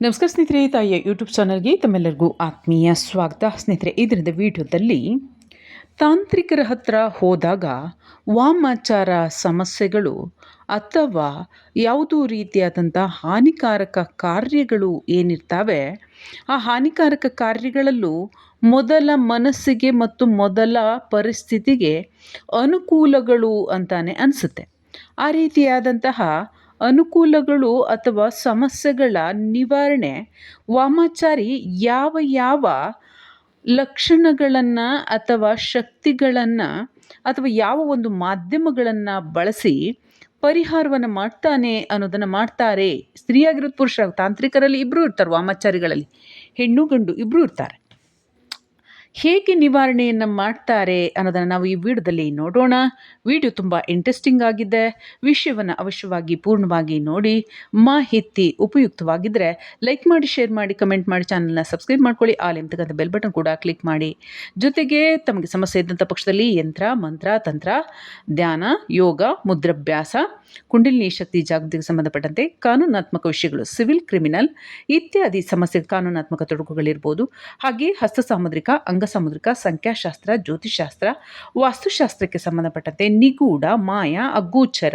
ನಮಸ್ಕಾರ ಸ್ನೇಹಿತರೆ ತಾಯಿಯ ಯೂಟ್ಯೂಬ್ ಚಾನಲ್ಗೆ ತಮ್ಮೆಲ್ಲರಿಗೂ ಆತ್ಮೀಯ ಸ್ವಾಗತ. ಸ್ನೇಹಿತರೆ ಇದರಿಂದ ವಿಡಿಯೋದಲ್ಲಿ ತಾಂತ್ರಿಕರ ಹತ್ರ ಹೋದಾಗ ವಾಮಾಚಾರ ಸಮಸ್ಯೆಗಳು ಅಥವಾ ಯಾವುದೋ ರೀತಿಯಾದಂಥ ಹಾನಿಕಾರಕ ಕಾರ್ಯಗಳು ಏನಿರ್ತವೆ, ಆ ಹಾನಿಕಾರಕ ಕಾರ್ಯಗಳಲ್ಲೂ ಮೊದಲ ಮನಸ್ಸಿಗೆ ಮತ್ತು ಮೊದಲ ಪರಿಸ್ಥಿತಿಗೆ ಅನುಕೂಲಗಳು ಅಂತಾನೆ ಅನಿಸುತ್ತೆ. ಆ ರೀತಿಯಾದಂತಹ ಅನುಕೂಲಗಳು ಅಥವಾ ಸಮಸ್ಯೆಗಳ ನಿವಾರಣೆ. ವಾಮಾಚಾರಿ ಯಾವ ಯಾವ ಲಕ್ಷಣಗಳನ್ನು ಅಥವಾ ಶಕ್ತಿಗಳನ್ನು ಅಥವಾ ಯಾವ ಒಂದು ಮಾಧ್ಯಮಗಳನ್ನು ಬಳಸಿ ಪರಿಹಾರವನ್ನು ಮಾಡ್ತಾನೆ ಅನ್ನೋದನ್ನು ಮಾಡ್ತಾರೆ. ಸ್ತ್ರೀಯಾಗಿರೋದು ಪುರುಷ ತಾಂತ್ರಿಕರಲ್ಲಿ ಇಬ್ಬರೂ ಇರ್ತಾರೆ ವಾಮಾಚಾರಿಗಳಲ್ಲಿ. ಹೆಣ್ಣು ಗಂಡು ಇಬ್ಬರೂ ಇರ್ತಾರೆ. ಹೇಗೆ ನಿವಾರಣೆಯನ್ನು ಮಾಡ್ತಾರೆ ಅನ್ನೋದನ್ನು ನಾವು ಈ ವಿಡಿಯೋದಲ್ಲಿ ನೋಡೋಣ. ವಿಡಿಯೋ ತುಂಬ ಇಂಟ್ರೆಸ್ಟಿಂಗ್ ಆಗಿದೆ. ವಿಷಯವನ್ನು ಅವಶ್ಯವಾಗಿ ಪೂರ್ಣವಾಗಿ ನೋಡಿ, ಮಾಹಿತಿ ಉಪಯುಕ್ತವಾಗಿದ್ದರೆ ಲೈಕ್ ಮಾಡಿ ಶೇರ್ ಮಾಡಿ ಕಮೆಂಟ್ ಮಾಡಿ ಚಾನಲ್ನ ಸಬ್ಸ್ಕ್ರೈಬ್ ಮಾಡ್ಕೊಳ್ಳಿ. ಆಲ್ ಎಂತಕ್ಕಂಥ ಬೆಲ್ ಬಟನ್ ಕೂಡ ಕ್ಲಿಕ್ ಮಾಡಿ. ಜೊತೆಗೆ ತಮಗೆ ಸಮಸ್ಯೆ ಇದ್ದಂಥ ಪಕ್ಷದಲ್ಲಿ ಯಂತ್ರ, ಮಂತ್ರ, ತಂತ್ರ, ಧ್ಯಾನ, ಯೋಗ, ಮುದ್ರಾಭ್ಯಾಸ, ಕುಂಡಲಿನಿ ಶಕ್ತಿ ಜಾಗೃತಿಗೆ ಸಂಬಂಧಪಟ್ಟಂತೆ ಕಾನೂನಾತ್ಮಕ ವಿಷಯಗಳು ಸಿವಿಲ್ ಕ್ರಿಮಿನಲ್ ಇತ್ಯಾದಿ ಸಮಸ್ಯೆ ಕಾನೂನಾತ್ಮಕ ತೊಡಕುಗಳಿರ್ಬೋದು. ಹಾಗೆ ಹಸ್ತ ಸಾಮುದ್ರಿಕ ಅಂಗ ಸಾಮುದ್ರಿಕ ಸಂಖ್ಯಾಶಾಸ್ತ್ರ ಜ್ಯೋತಿಷಾಸ್ತ್ರ ವಾಸ್ತುಶಾಸ್ತ್ರಕ್ಕೆ ಸಂಬಂಧಪಟ್ಟಂತೆ ನಿಗೂಢ, ಮಾಯ, ಅಗೋಚರ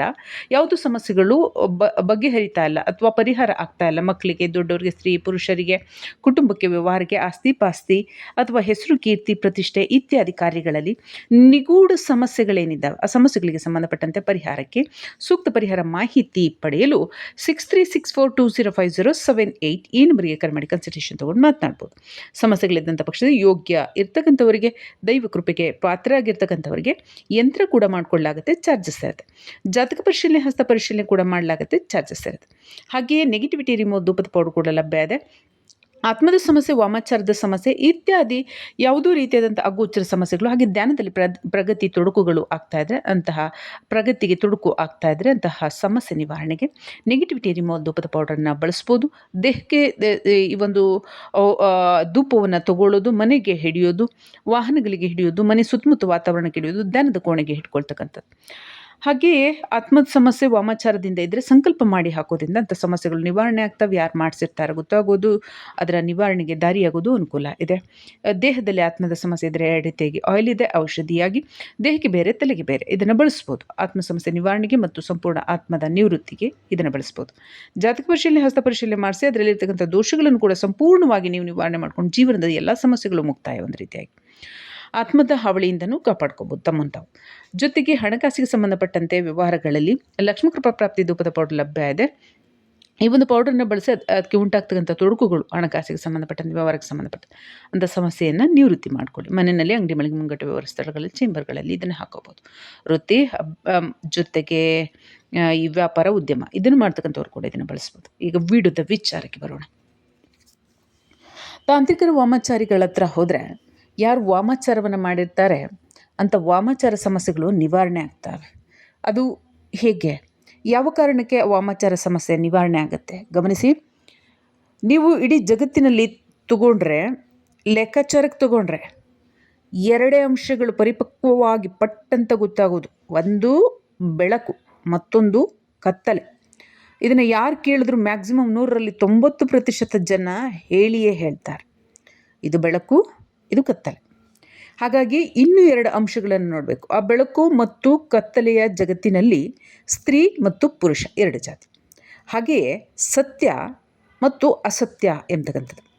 ಯಾವುದು ಸಮಸ್ಯೆಗಳು ಬ, ಬಗೆಹರಿತಾ ಇಲ್ಲ ಅಥವಾ ಪರಿಹಾರ ಆಗ್ತಾ ಇಲ್ಲ. ಮಕ್ಕಳಿಗೆ, ದೊಡ್ಡವರಿಗೆ, ಸ್ತ್ರೀ, ಪುರುಷರಿಗೆ, ಕುಟುಂಬಕ್ಕೆ, ವ್ಯವಹಾರಕ್ಕೆ ಆಸ್ತಿ ಪಾಸ್ತಿ ಅಥವಾ ಹೆಸರು, ಕೀರ್ತಿ, ಪ್ರತಿಷ್ಠೆ ಇತ್ಯಾದಿ ಕಾರ್ಯಗಳಲ್ಲಿ ನಿಗೂಢ ಸಮಸ್ಯೆಗಳೇನಿದ್ದಾವೆ, ಆ ಸಮಸ್ಯೆಗಳಿಗೆ ಸಂಬಂಧಪಟ್ಟಂತೆ ಪರಿಹಾರಕ್ಕೆ ಸೂಕ್ತ ಪರಿಹಾರ ಮಾಹಿತಿ ಪಡೆಯಲು six three six four two zero five zero seven eight ಈ ನಂಬರಿಗೆ ಕರೆ ಮಾಡಿ ಕನ್ಸಲ್ಟೇಷನ್ ತೊಗೊಂಡು ಮಾತನಾಡ್ಬೋದು. ಸಮಸ್ಯೆಗಳಿದ್ದಂಥ ಪಕ್ಷದಲ್ಲಿ ಯೋಗ್ಯ ಇರ್ತಕ್ಕಂಥವರಿಗೆ, ದೈವ ಕೃಪೆಗೆ ಪಾತ್ರ ಆಗಿರ್ತಕ್ಕಂಥವರಿಗೆ ಯಂತ್ರ ಕೂಡ ಮಾಡಿಕೊಳ್ಳಲಾಗುತ್ತೆ ಚಾರ್ಜಸ್ ಇರುತ್ತೆ. ಜಾತಕ ಪರಿಶೀಲನೆ, ಹಸ್ತ ಪರಿಶೀಲನೆ ಕೂಡ ಮಾಡಲಾಗುತ್ತೆ ಚಾರ್ಜಸ್ ಇರುತ್ತೆ. ಹಾಗೆಯೇ ನೆಗೆಟಿವಿಟಿ ರಿಮೂವ್ ಧೂಪದ ಪೌಡರ್ ಕೂಡ ಲಭ್ಯ ಇದೆ. ಆತ್ಮದ ಸಮಸ್ಯೆ, ವಾಮಾಚಾರದ ಸಮಸ್ಯೆ ಇತ್ಯಾದಿ ಯಾವುದೋ ರೀತಿಯಾದಂಥ ಅಗೋಚರ ಸಮಸ್ಯೆಗಳು, ಹಾಗೆ ಧ್ಯಾನದಲ್ಲಿ ಪ್ರ ಪ್ರಗತಿ ತೊಡಕುಗಳು ಆಗ್ತಾ ಇದ್ರೆ, ಅಂತಹ ಪ್ರಗತಿಗೆ ತೊಡಕು ಆಗ್ತಾ ಇದ್ರೆ ಅಂತಹ ಸಮಸ್ಯೆ ನಿವಾರಣೆಗೆ ನೆಗೆಟಿವಿಟಿ ರಿಮೋಲ್ ಧೂಪದ ಪೌಡರನ್ನು ಬಳಸ್ಬೋದು. ದೇಹಕ್ಕೆ ಈ ಒಂದು ಧೂಪವನ್ನು ತಗೊಳ್ಳೋದು, ಮನೆಗೆ ಹಿಡಿಯೋದು, ವಾಹನಗಳಿಗೆ ಹಿಡಿಯೋದು, ಮನೆ ಸುತ್ತಮುತ್ತ ವಾತಾವರಣಕ್ಕೆ ಹಿಡಿಯೋದು, ಧ್ಯಾನದ ಕೋಣೆಗೆ ಇಟ್ಕೊಳ್ತಕ್ಕಂಥದ್ದು. ಹಾಗೆಯೇ ಆತ್ಮದ ಸಮಸ್ಯೆ ವಾಮಾಚಾರದಿಂದ ಇದ್ದರೆ ಸಂಕಲ್ಪ ಮಾಡಿ ಹಾಕೋದ್ರಿಂದ ಅಂಥ ಸಮಸ್ಯೆಗಳು ನಿವಾರಣೆ ಆಗ್ತವೆ. ಯಾರು ಮಾಡಿಸಿರ್ತಾರೆ ಗೊತ್ತಾಗೋದು, ಅದರ ನಿವಾರಣೆಗೆ ದಾರಿಯಾಗೋದು ಅನುಕೂಲ ಇದೆ. ದೇಹದಲ್ಲಿ ಆತ್ಮದ ಸಮಸ್ಯೆ ಇದ್ದರೆ ರೀತಿಯಾಗಿ ಆಯಿಲ್ ಇದೆ, ಔಷಧಿಯಾಗಿ, ದೇಹಕ್ಕೆ ಬೇರೆ, ತಲೆಗೆ ಬೇರೆ, ಇದನ್ನು ಬಳಸ್ಬೋದು. ಆತ್ಮ ಸಮಸ್ಯೆ ನಿವಾರಣೆಗೆ ಮತ್ತು ಸಂಪೂರ್ಣ ಆತ್ಮದ ನಿವೃತ್ತಿಗೆ ಇದನ್ನು ಬಳಸ್ಬೋದು. ಜಾತಕ ಪರಿಶೀಲನೆ, ಹಸ್ತ ಪರಿಶೀಲನೆ ಮಾಡಿಸಿ, ಅದರಲ್ಲಿರ್ತಕ್ಕಂಥ ದೋಷಗಳನ್ನು ಕೂಡ ಸಂಪೂರ್ಣವಾಗಿ ನೀವು ನಿವಾರಣೆ ಮಾಡ್ಕೊಂಡು ಜೀವನದ ಎಲ್ಲ ಸಮಸ್ಯೆಗಳು ಮುಕ್ತಾಯ ಒಂದು ರೀತಿಯಾಗಿ. ಆತ್ಮದ ಹಾವಳಿಯಿಂದನೂ ಕಾಪಾಡ್ಕೋಬೋದು ತಮ್ಮನ್ನು ತಾವು ಜೊತೆಗೆ ಹಣಕಾಸಿಗೆ ಸಂಬಂಧಪಟ್ಟಂತೆ ವ್ಯವಹಾರಗಳಲ್ಲಿ ಲಕ್ಷ್ಮೀಕೃಪಾ ಪ್ರಾಪ್ತಿ ಧೂಪದ ಪೌಡರ್ ಲಭ್ಯ ಇದೆ. ಈ ಒಂದು ಪೌಡರ್ನ ಬಳಸಿ ಅದು ಅದಕ್ಕೆ ಉಂಟಾಗ್ತಕ್ಕಂಥ ತೊಡಕುಗಳು ಹಣಕಾಸಿಗೆ ಸಂಬಂಧಪಟ್ಟಂತೆ, ವ್ಯವಹಾರಕ್ಕೆ ಸಂಬಂಧಪಟ್ಟ ಅಂಥ ಸಮಸ್ಯೆಯನ್ನು ನಿವೃತ್ತಿ ಮಾಡಿಕೊಳ್ಳಿ. ಮನೆಯಲ್ಲಿ ಅಂಗಡಿ ಮಳಿಗೆ ಮುಂಗಟ್ಟು ವ್ಯವಹಾರ ಸ್ಥಳಗಳಲ್ಲಿ, ಚೇಂಬರ್ಗಳಲ್ಲಿ ಇದನ್ನು ಹಾಕೋಬೋದು. ವೃತ್ತಿ ಜೊತೆಗೆ ಈ ವ್ಯಾಪಾರ, ಉದ್ಯಮ ಇದನ್ನು ಮಾಡ್ತಕ್ಕಂಥವ್ರು ಕೂಡ ಇದನ್ನು ಬಳಸ್ಬೋದು. ಈಗ ವಿಡುದ ವಿಚಾರಕ್ಕೆ ಬರೋಣ. ತಾಂತ್ರಿಕರು ವಾಮಾಚಾರಿಗಳ ಹತ್ರ ಹೋದರೆ ಯಾರು ವಾಮಾಚಾರವನ್ನು ಮಾಡಿರ್ತಾರೆ ಅಂಥ ವಾಮಾಚಾರ ಸಮಸ್ಯೆಗಳು ನಿವಾರಣೆ ಆಗ್ತವೆ. ಅದು ಹೇಗೆ? ಯಾವ ಕಾರಣಕ್ಕೆ ವಾಮಾಚಾರ ಸಮಸ್ಯೆ ನಿವಾರಣೆ ಆಗುತ್ತೆ? ಗಮನಿಸಿ, ನೀವು ಇಡೀ ಜಗತ್ತಿನಲ್ಲಿ ತಗೊಂಡ್ರೆ, ಲೆಕ್ಕಾಚಾರಕ್ಕೆ ತಗೊಂಡ್ರೆ, ಎರಡೇ ಅಂಶಗಳು ಪರಿಪಕ್ವವಾಗಿ ಪಟ್ಟಂತ ಗೊತ್ತಾಗೋದು. ಒಂದು ಬೆಳಕು, ಮತ್ತೊಂದು ಕತ್ತಲೆ. ಇದನ್ನು ಯಾರು ಕೇಳಿದ್ರು ಮ್ಯಾಕ್ಸಿಮಮ್ ನೂರರಲ್ಲಿ ತೊಂಬತ್ತು ಪ್ರತಿಶತ ಜನ ಹೇಳಿಯೇ ಹೇಳ್ತಾರೆ. ಇದು ಬೆಳಕು ಇದು ಕತ್ತಲೆ. ಹಾಗಾಗಿ ಇನ್ನೂ ಎರಡು ಅಂಶಗಳನ್ನು ನೋಡಬೇಕು. ಆ ಬೆಳಕು ಮತ್ತು ಕತ್ತಲೆಯ ಜಗತ್ತಿನಲ್ಲಿ ಸ್ತ್ರೀ ಮತ್ತು ಪುರುಷ ಎರಡು ಜಾತಿ. ಹಾಗೆಯೇ ಸತ್ಯ ಮತ್ತು ಅಸತ್ಯ ಎಂಬತಕ್ಕಂಥದ್ದು.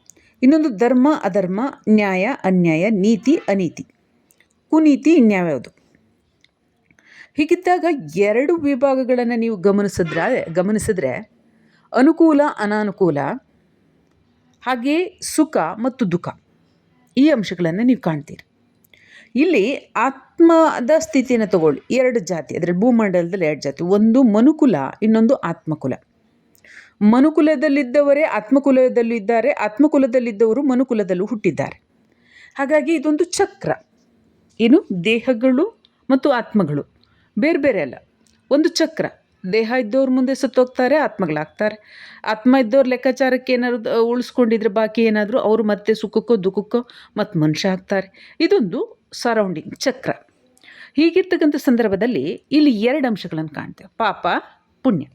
ಇನ್ನೊಂದು ಧರ್ಮ, ಅಧರ್ಮ, ನ್ಯಾಯ, ಅನ್ಯಾಯ, ನೀತಿ, ಅನೀತಿ. ಕುನೀತಿ ಇನ್ಯಾವ್ಯಾವುದು? ಹೀಗಿದ್ದಾಗ ಎರಡು ವಿಭಾಗಗಳನ್ನು ನೀವು ಗಮನಿಸಿದ್ರೆ ಗಮನಿಸಿದ್ರೆ ಅನುಕೂಲ, ಅನಾನುಕೂಲ, ಹಾಗೆಯೇ ಸುಖ ಮತ್ತು ದುಃಖ. ಈ ಅಂಶಗಳನ್ನು ನೀವು ಕಾಣ್ತೀರಿ. ಇಲ್ಲಿ ಆತ್ಮದ ಸ್ಥಿತಿಯನ್ನು ತಗೊಳ್ಳಿ. ಎರಡು ಜಾತಿ ಅದರಲ್ಲಿ ಭೂಮಂಡಲದಲ್ಲಿ ಎರಡು ಜಾತಿ. ಒಂದು ಮನುಕುಲ, ಇನ್ನೊಂದು ಆತ್ಮಕುಲ. ಮನುಕುಲದಲ್ಲಿದ್ದವರೇ ಆತ್ಮಕುಲದಲ್ಲೂ ಇದ್ದಾರೆ ಆತ್ಮಕುಲದಲ್ಲಿದ್ದವರು ಮನುಕುಲದಲ್ಲೂ ಹುಟ್ಟಿದ್ದಾರೆ. ಹಾಗಾಗಿ ಇದೊಂದು ಚಕ್ರ. ಏನು? ದೇಹಗಳು ಮತ್ತು ಆತ್ಮಗಳು. ಬೇರೆ ಬೇರೆ ಅಲ್ಲ. ಒಂದು ಚಕ್ರ. ದೇಹ ಇದ್ದವ್ರ ಮುಂದೆ ಸತ್ತೋಗ್ತಾರೆ, ಆತ್ಮಗಳಾಗ್ತಾರೆ. ಆತ್ಮ ಇದ್ದವ್ರ ಲೆಕ್ಕಾಚಾರಕ್ಕೆ ಏನಾದ್ರು ಉಳಿಸ್ಕೊಂಡಿದ್ರೆ ಬಾಕಿ ಏನಾದರೂ ಅವರು ಮತ್ತೆ ಸುಖಕ್ಕೋ, ದುಃಖಕ್ಕೋ ಮತ್ತು ಮನುಷ್ಯ ಆಗ್ತಾರೆ. ಇದೊಂದು ಸರೌಂಡಿಂಗ್ ಚಕ್ರ. ಹೀಗಿರ್ತಕ್ಕಂಥ ಸಂದರ್ಭದಲ್ಲಿ ಇಲ್ಲಿ ಎರಡು ಅಂಶಗಳನ್ನು ಕಾಣ್ತೇವೆ. ಪಾಪ, ಪುಣ್ಯ.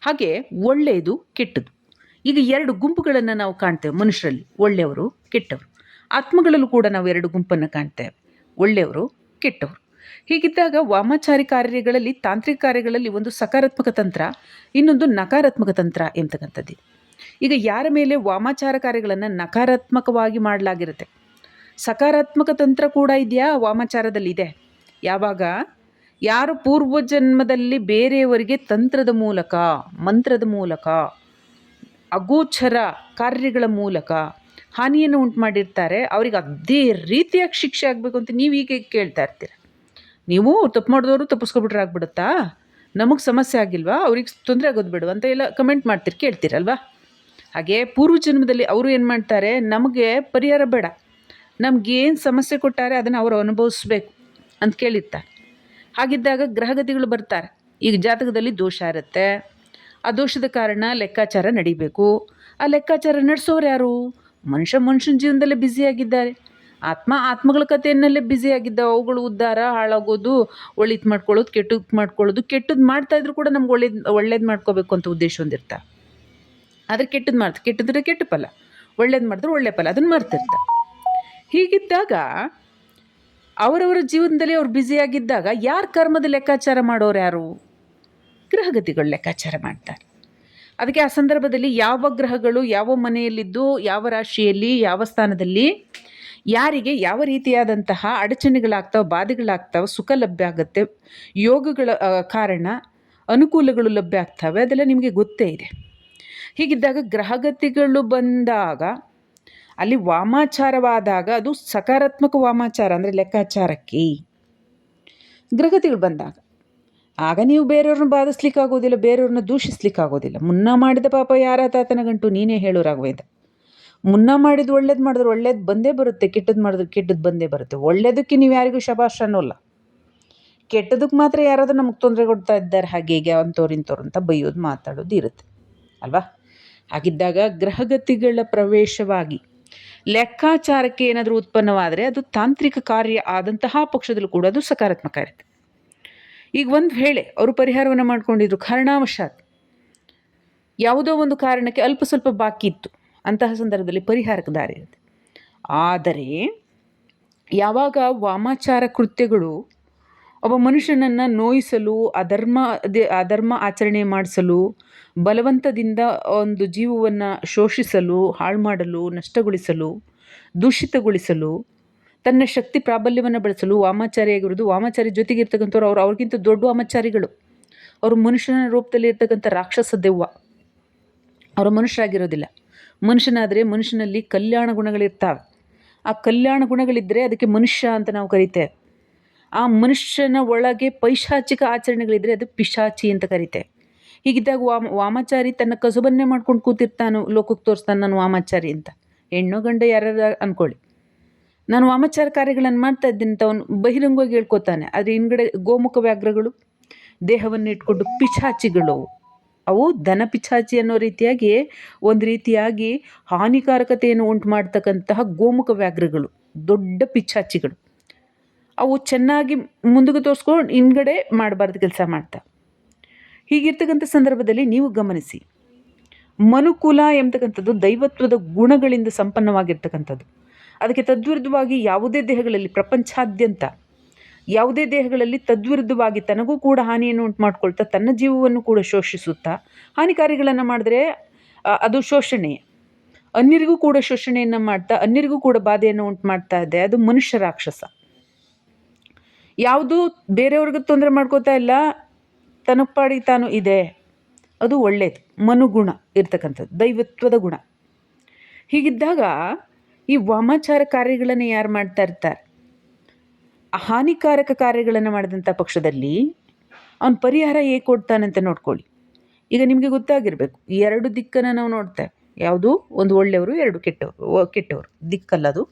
ಹಾಗೆ ಒಳ್ಳೆಯದು ಕೆಟ್ಟದ್ದು ಈಗ ಎರಡು ಗುಂಪುಗಳನ್ನು ನಾವು ಕಾಣ್ತೇವೆ ಮನುಷ್ಯರಲ್ಲಿ, ಒಳ್ಳೆಯವರು, ಕೆಟ್ಟವರು. ಆತ್ಮಗಳಲ್ಲೂ ಕೂಡ ನಾವು ಎರಡು ಗುಂಪನ್ನು ಕಾಣ್ತೇವೆ. ಒಳ್ಳೆಯವರು, ಕೆಟ್ಟವರು. ಹೀಗಿದ್ದಾಗ ವಾಮಾಚಾರಿ ಕಾರ್ಯಗಳಲ್ಲಿ ತಾಂತ್ರಿಕ ಕಾರ್ಯಗಳಲ್ಲಿ ಒಂದು ಸಕಾರಾತ್ಮಕ ತಂತ್ರ, ಇನ್ನೊಂದು ನಕಾರಾತ್ಮಕ ತಂತ್ರ ಎಂತಕ್ಕಂಥದ್ದು. ಈಗ ಯಾರ ಮೇಲೆ ವಾಮಾಚಾರ ಕಾರ್ಯಗಳನ್ನು ನಕಾರಾತ್ಮಕವಾಗಿ ಮಾಡಲಾಗಿರುತ್ತೆ? ಸಕಾರಾತ್ಮಕ ತಂತ್ರ ಕೂಡ ಇದೆಯಾ? ವಾಮಾಚಾರದಲ್ಲಿ ಇದೆ? ಯಾವಾಗ? ಯಾರು ಪೂರ್ವಜನ್ಮದಲ್ಲಿ ಬೇರೆಯವರಿಗೆ ತಂತ್ರದ ಮೂಲಕ, ಮಂತ್ರದ ಮೂಲಕ, ಅಗೋಚರ ಕಾರ್ಯಗಳ ಮೂಲಕ ಹಾನಿಯನ್ನು ಉಂಟು ಮಾಡಿರ್ತಾರೆ ಅವ್ರಿಗೆ ಅದೇ ರೀತಿಯಾಗಿ ಶಿಕ್ಷೆ ಆಗಬೇಕು ಅಂತ ನೀವು ಈಗ ಕೇಳ್ತಾ ಇರ್ತೀರ. ನೀವು ತಪ್ಪು ಮಾಡಿದವರು ತಪ್ಪಿಸ್ಕೊಬಿಟ್ರೆ ಆಗ್ಬಿಡುತ್ತಾ? ನಮಗೆ ಸಮಸ್ಯೆ ಆಗಿಲ್ವಾ? ಅವ್ರಿಗೆ ತೊಂದರೆ ಆಗೋದು ಬಿಡು ಅಂತ ಎಲ್ಲ ಕಮೆಂಟ್ ಮಾಡ್ತೀರಿ, ಕೇಳ್ತೀರಲ್ವಾ? ಹಾಗೆ ಪೂರ್ವ ಜನ್ಮದಲ್ಲಿ ಅವರು ಏನು ಮಾಡ್ತಾರೆ? ನಮಗೆ ಪರಿಹಾರ ಬೇಡ. ನಮಗೇನು ಸಮಸ್ಯೆ ಕೊಟ್ಟಾರೆ ಅದನ್ನು ಅವರು ಅನುಭವಿಸ್ಬೇಕು ಅಂತ ಕೇಳಿರ್ತಾರೆ. ಹಾಗಿದ್ದಾಗ ಗ್ರಹಗತಿಗಳು ಬರ್ತಾರೆ. ಈಗ ಜಾತಕದಲ್ಲಿ ದೋಷ ಇರುತ್ತೆ. ಆ ದೋಷದ ಕಾರಣ ಲೆಕ್ಕಾಚಾರ ನಡಿಬೇಕು. ಆ ಲೆಕ್ಕಾಚಾರ ನಡೆಸೋರು ಯಾರು? ಮನುಷ್ಯ ಮನುಷ್ಯನ ಜೀವನದಲ್ಲೇ ಬ್ಯುಸಿಯಾಗಿದ್ದಾರೆ ಆತ್ಮ ಆತ್ಮಗಳ ಕಥೆಯನ್ನಲ್ಲೇ ಆಗಿದ್ದ ಅವುಗಳು ಉದ್ಧಾರ, ಹಾಳಾಗೋದು ಒಳ್ಳೇದು ಮಾಡ್ಕೊಳ್ಳೋದು ಕೆಟ್ಟದ್ದು ಮಾಡ್ಕೊಳ್ಳೋದು. ಕೆಟ್ಟದ್ದು ಮಾಡ್ತಾಯಿದ್ರು ಕೂಡ ನಮ್ಗೆ ಒಳ್ಳೇದು ಒಳ್ಳೇದು ಮಾಡ್ಕೋಬೇಕು ಅಂತ ಉದ್ದೇಶ ಹೊಂದಿರ್ತಾರೆ ಆದರೆ ಕೆಟ್ಟದ್ದು ಮಾಡ್ತಾರೆ ಕೆಟ್ಟದ್ರೆ ಕೆಟ್ಟ ಫಲ. ಒಳ್ಳೇದು ಮಾಡಿದ್ರೆ ಒಳ್ಳೆ ಫಲ. ಅದನ್ನು ಮರ್ತಿರ್ತಾರೆ ಹೀಗಿದ್ದಾಗ ಅವರವರ ಜೀವನದಲ್ಲಿ ಅವ್ರು ಬ್ಯುಸಿಯಾಗಿದ್ದಾಗ ಯಾರು ಕರ್ಮದ ಲೆಕ್ಕಾಚಾರ ಮಾಡೋರು ಯಾರು? ಗ್ರಹಗತಿಗಳು ಲೆಕ್ಕಾಚಾರ ಮಾಡ್ತಾರೆ. ಅದಕ್ಕೆ ಆ ಸಂದರ್ಭದಲ್ಲಿ ಯಾವ ಗ್ರಹಗಳು ಯಾವ ಮನೆಯಲ್ಲಿದ್ದು, ಯಾವ ರಾಶಿಯಲ್ಲಿ, ಯಾವ ಸ್ಥಾನದಲ್ಲಿ ಯಾರಿಗೆ ಯಾವ ರೀತಿಯಾದಂತಹ ಅಡಚಣೆಗಳಾಗ್ತಾವೆ, ಬಾಧೆಗಳಾಗ್ತಾವೆ, ಸುಖ ಲಭ್ಯ ಆಗುತ್ತೆ, ಯೋಗಗಳ ಕಾರಣ ಅನುಕೂಲಗಳು ಲಭ್ಯ ಆಗ್ತವೆ, ಅದೆಲ್ಲ ನಿಮಗೆ ಗೊತ್ತೇ ಇದೆ. ಹೀಗಿದ್ದಾಗ ಗ್ರಹಗತಿಗಳು ಬಂದಾಗ, ಅಲ್ಲಿ ವಾಮಾಚಾರವಾದಾಗ ಅದು ಸಕಾರಾತ್ಮಕ ವಾಮಾಚಾರ ಅಂದರೆ ಲೆಕ್ಕಾಚಾರಕ್ಕೆ. ಗ್ರಹಗತಿಗಳು ಬಂದಾಗ, ಆಗ ನೀವು ಬೇರೆಯವ್ರನ್ನ ಬಾಧಿಸ್ಲಿಕ್ಕಾಗೋದಿಲ್ಲ, ಬೇರೆಯವ್ರನ್ನ ದೂಷಿಸ್ಲಿಕ್ಕಾಗೋದಿಲ್ಲ. ಮುನ್ನ ಮಾಡಿದ ಪಾಪ ಯಾರ ತಾತನ ಗಂಟು? ನೀನೇ ಹೇಳೋರಾಗುವೆ ರಾಘವೇಂದ್ರ ಮುನ್ನ ಮಾಡಿದ್ದು ಒಳ್ಳೇದು ಮಾಡಿದ್ರೆ ಒಳ್ಳೇದು ಬಂದೇ ಬರುತ್ತೆ ಕೆಟ್ಟದ್ದು ಮಾಡಿದ್ರೆ ಕೆಟ್ಟದ್ದು ಬಂದೇ ಬರುತ್ತೆ. ಒಳ್ಳೇದಕ್ಕೆ ನೀವು ಯಾರಿಗೂ ಶಬಾಷ್ ಅನ್ನೋಲ್ಲ ಕೆಟ್ಟದಕ್ಕೆ ಮಾತ್ರ ಯಾರಾದರೂ ನಮಗೆ ತೊಂದರೆ ಕೊಡ್ತಾ ಇದ್ದಾರೆ, ಹಾಗೆ ಹೀಗೆ ಅಂಥವ್ರು ಅಂತ ಬೈಯೋದು ಮಾತಾಡೋದು ಇರುತ್ತೆ. ಅಲ್ವಾ? ಹಾಗಿದ್ದಾಗ ಗ್ರಹಗತಿಗಳ ಪ್ರವೇಶವಾಗಿ ಲೆಕ್ಕಾಚಾರಕ್ಕೆ ಏನಾದರೂ ಉತ್ಪನ್ನವಾದರೆ ಅದು ತಾಂತ್ರಿಕ ಕಾರ್ಯ ಆದಂತಹ ಪಕ್ಷದಲ್ಲೂ ಕೂಡ ಅದು ಸಕಾರಾತ್ಮಕ ಇರುತ್ತೆ. ಈಗ ಒಂದು ವೇಳೆ ಅವರು ಪರಿಹಾರವನ್ನು ಮಾಡ್ಕೊಂಡಿದ್ರು ಕಾರಣಾವಶಾತ್ ಯಾವುದೋ ಒಂದು ಕಾರಣಕ್ಕೆ ಅಲ್ಪ ಸ್ವಲ್ಪ ಬಾಕಿ ಇತ್ತು. ಅಂತಹ ಸಂದರ್ಭದಲ್ಲಿ ಪರಿಹಾರಕ್ಕೆ ದಾರಿ ಇರುತ್ತೆ. ಆದರೆ ಯಾವಾಗ ವಾಮಾಚಾರ ಕೃತ್ಯಗಳು ಒಬ್ಬ ಮನುಷ್ಯನನ್ನು ನೋಯಿಸಲು, ಅಧರ್ಮ ಅಧರ್ಮ ಆಚರಣೆ ಮಾಡಿಸಲು, ಬಲವಂತದಿಂದ ಒಂದು ಜೀವವನ್ನು ಶೋಷಿಸಲು, ಹಾಳು ಮಾಡಲು, ನಷ್ಟಗೊಳಿಸಲು, ದೂಷಿತಗೊಳಿಸಲು, ತನ್ನ ಶಕ್ತಿ ಪ್ರಾಬಲ್ಯವನ್ನು ಬಳಸಲು ವಾಮಾಚಾರಿಯಾಗಿರೋದು ವಾಮಾಚಾರಿ ಜೊತೆಗೆ ಇರ್ತಕ್ಕಂಥವ್ರು ಅವ್ರು ಅವ್ರಿಗಿಂತ ದೊಡ್ಡ ವಾಮಾಚಾರಿಗಳು. ಅವರು ಮನುಷ್ಯನ ರೂಪದಲ್ಲಿ ಇರ್ತಕ್ಕಂಥ ರಾಕ್ಷಸ ದೆವ್ವ. ಅವರು ಮನುಷ್ಯರಾಗಿರೋದಿಲ್ಲ. ಮನುಷ್ಯನಾದರೆ ಮನುಷ್ಯನಲ್ಲಿ ಕಲ್ಯಾಣ ಗುಣಗಳಿರ್ತಾವೆ. ಆ ಕಲ್ಯಾಣ ಗುಣಗಳಿದ್ದರೆ ಅದಕ್ಕೆ ಮನುಷ್ಯ ಅಂತ ನಾವು ಕರಿತೇವೆ. ಆ ಮನುಷ್ಯನ ಒಳಗೆ ಪೈಶಾಚಿಕ ಆಚರಣೆಗಳಿದ್ದರೆ ಅದು ಪಿಶಾಚಿ ಅಂತ ಕರಿತೆ ಹೀಗಿದ್ದಾಗ ವಾಮ, ವಾಮಾಚಾರಿ ತನ್ನ ಕಸುಬನ್ನೇ ಮಾಡ್ಕೊಂಡು ಕೂತಿರ್ತಾನು, ಲೋಕಕ್ಕೆ ತೋರಿಸ್ತಾನೆ, ನಾನು ವಾಮಾಚಾರಿ ಅಂತ. ಹೆಣ್ಣು ಗಂಡ ಯಾರು ಅಂದ್ಕೊಳ್ಳಿ ನಾನು ವಾಮಾಚಾರ ಕಾರ್ಯಗಳನ್ನು ಮಾಡ್ತಾ ಇದ್ದೀನಿ ಅಂತ ಅವನು ಬಹಿರಂಗವಾಗಿ ಹೇಳ್ಕೊತಾನೆ. ಆದರೆ ಹಿಂದ್ಗಡೆ ಗೋಮುಖ ವ್ಯಾಘ್ರಗಳು, ದೇಹವನ್ನು ಇಟ್ಕೊಂಡು ಪಿಶಾಚಿಗಳು ಅವು ದನ ಪಿಚಾಚಿ ಅನ್ನೋ ರೀತಿಯಾಗಿ ಒಂದು ರೀತಿಯಾಗಿ ಹಾನಿಕಾರಕತೆಯನ್ನು ಉಂಟು ಮಾಡ್ತಕ್ಕಂತಹ ಗೋಮುಖ ವ್ಯಾಘ್ರಗಳು, ದೊಡ್ಡ ಪಿಚಾಚಿಗಳು ಅವು ಚೆನ್ನಾಗಿ ಮುಂದಕ್ಕೆ ತೋರಿಸ್ಕೊಂಡು ಹಿಂದ್ಗಡೆ ಮಾಡಬಾರ್ದು ಕೆಲಸ ಮಾಡ್ತಾ. ಹೀಗಿರ್ತಕ್ಕಂಥ ಸಂದರ್ಭದಲ್ಲಿ ನೀವು ಗಮನಿಸಿ, ಮನುಕುಲ ಎಂಬತಕ್ಕಂಥದ್ದು ದೈವತ್ವದ ಗುಣಗಳಿಂದ ಸಂಪನ್ನವಾಗಿರ್ತಕ್ಕಂಥದ್ದು. ಅದಕ್ಕೆ ತದ್ವಿರುದ್ಧವಾಗಿ ಯಾವುದೇ ದೇಹಗಳಲ್ಲಿ ಪ್ರಪಂಚಾದ್ಯಂತ ಯಾವುದೇ ದೇಹಗಳಲ್ಲಿ ತದ್ವಿರುದ್ಧವಾಗಿ ತನಗೂ ಕೂಡ ಹಾನಿಯನ್ನು ಉಂಟು ಮಾಡ್ಕೊಳ್ತಾ ತನ್ನ ಜೀವವನ್ನು ಕೂಡ ಶೋಷಿಸುತ್ತಾ ಹಾನಿಕಾರಿಗಳನ್ನು ಮಾಡಿದ್ರೆ ಅದು ಶೋಷಣೆ. ಅನ್ಯರಿಗೂ ಕೂಡ ಶೋಷಣೆಯನ್ನು ಮಾಡ್ತಾ, ಅನ್ಯರಿಗೂ ಕೂಡ ಬಾಧೆಯನ್ನು ಉಂಟು ಮಾಡ್ತಾ ಇದೆ. ಅದು ಮನುಷ್ಯ ರಾಕ್ಷಸ. ಯಾವುದು ಬೇರೆಯವ್ರಿಗೆ ತೊಂದರೆ ಮಾಡ್ಕೋತಾ ಇಲ್ಲ. ತನಪಾಡಿ ತಾನು ಇದೆ. ಅದು ಒಳ್ಳೆಯದು ಮನುಗುಣ ಇರ್ತಕ್ಕಂಥದ್ದು, ದೈವತ್ವದ ಗುಣ. ಹೀಗಿದ್ದಾಗ ಈ ವಾಮಾಚಾರ ಕಾರ್ಯಗಳನ್ನು ಯಾರು ಮಾಡ್ತಾ ಇರ್ತಾರೆ? ಹಾನಿಕಾರಕ ಕಾರ್ಯಗಳನ್ನು ಮಾಡಿದಂಥ ಪಕ್ಷದಲ್ಲಿ ಅವನು ಪರಿಹಾರ ಹೇಗೆ ಕೊಡ್ತಾನಂತ ನೋಡ್ಕೊಳ್ಳಿ. ಈಗ ನಿಮಗೆ ಗೊತ್ತಾಗಿರಬೇಕು ಎರಡು ದಿಕ್ಕನ್ನು ನಾವು ನೋಡ್ತೇವೆ ಯಾವುದು? ಒಂದು ಒಳ್ಳೆಯವರು, ಎರಡು ಕೆಟ್ಟವರು ಕೆಟ್ಟವರು. ದಿಕ್ಕಲ್ಲ ಅದು.